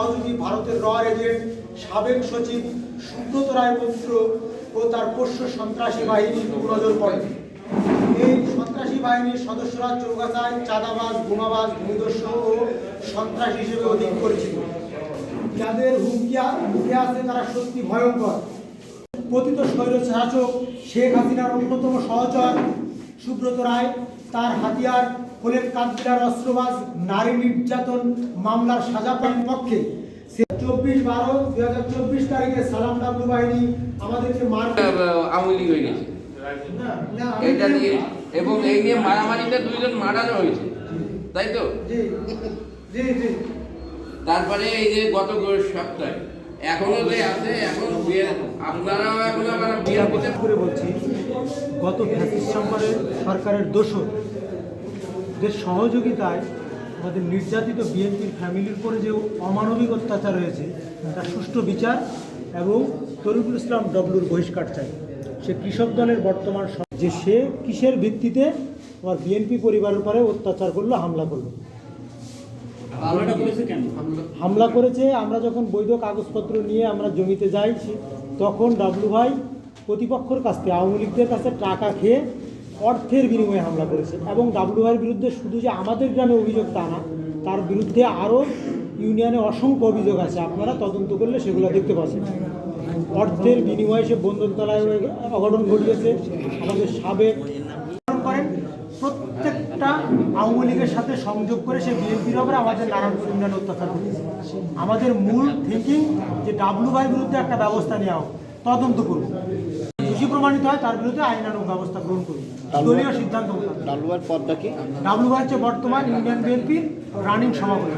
সহযোগী ভারতের র এজেন্ট, সাবেক সচিব সুব্রত রায় মৈত্র ও তার পোষ্য সন্ত্রাসী বাহিনী নজর পড়ে। এই সন্ত্রাসী বাহিনীর সদস্যরা চৌগাছায় চাঁদাবাজ, বোমাবাজ ভূমিদস্যু ও সন্ত্রাসী হিসেবে অধিক পরিচিত। যাদের হুমকি মুখে আছে তারা সত্যি ভয়ঙ্কর। পতিত স্বৈর শাসক শেখ হাসিনার অন্যতম সহচর সুব্রত রায় তার হাতিয়ার হলেন কান্তিলার অস্ত্রবাজ নারী নির্যাতন মামলার সাজা পান পক্ষে চব্বিশ বারো দুই হাজার চব্বিশ তারিখে সালাম ডাব্লু বাহিনী আমাদেরকে মার আওয়ামী লীগ হয়ে গেছে। এটা নিয়ে এবং এই নিয়ে মারামারিতে দুইজন মারানো হয়েছে। তাই তো? জি জি জি। তারপরে এই যে গত সপ্তাহে এখনও যে আছে এখন আপনারাও এখন আবার বিয়ে করে বলছি গত ফ্যাসিস্ট সরকারের সরকারের দোষর যে সহযোগিতায় আমাদের নির্যাতিত বিএনপির ফ্যামিলির উপরে যে অমানবিক অত্যাচার হয়েছে তার সুষ্ঠু বিচার এবং তরিকুল ইসলাম ডব্লুর বহিষ্কার চাই। সে কৃষক দলের বর্তমান যে সে কিসের ভিত্তিতে আমার বিএনপি পরিবারের উপরে অত্যাচার করল হামলা করল। হামলা করেছে, আমরা যখন বৈধ কাগজপত্র নিয়ে আমরা জমিতে যাই, তখন ডাবলু ভাই প্রতিপক্ষের কাছ থেকে, আওয়ামী লীগদের কাছে টাকা খেয়ে অর্থের বিনিময়ে হামলা করেছে এবং ডাবলু ভাইয়ের বিরুদ্ধে শুধু যে আমাদের গ্রামে অভিযোগ তা না, তার বিরুদ্ধে আরও ইউনিয়নে অসংখ্য অভিযোগ আছে। আপনারা তদন্ত করলে সেগুলো দেখতে পাচ্ছেন। অর্থের বিনিময়ে সে বন্ধনতলায় অঘটন ঘটিয়েছে। আমাদের সাবেক প্রত্যেকটা আওয়ামী লীগের সাথে সংযোগ করে সে বিএনপির ওপরে আমাদের নারায়ণপুর ইউনিয়ন অত্যাচার করেছে। আমাদের মূল থিঙ্কিং যে ডাবলু বিরুদ্ধে একটা ব্যবস্থা নেওয়া হোক তদন্ত করুন দোষী প্রমাণিত হয় তার বিরুদ্ধে আইনানুগ ব্যবস্থা গ্রহণ করুন দলীয় সিদ্ধান্ত ডালুয়ার পদটা কি? ডাবলু ভাই হচ্ছে বর্তমান ইউনিয়ন বিএনপির রানিং সভাপতি।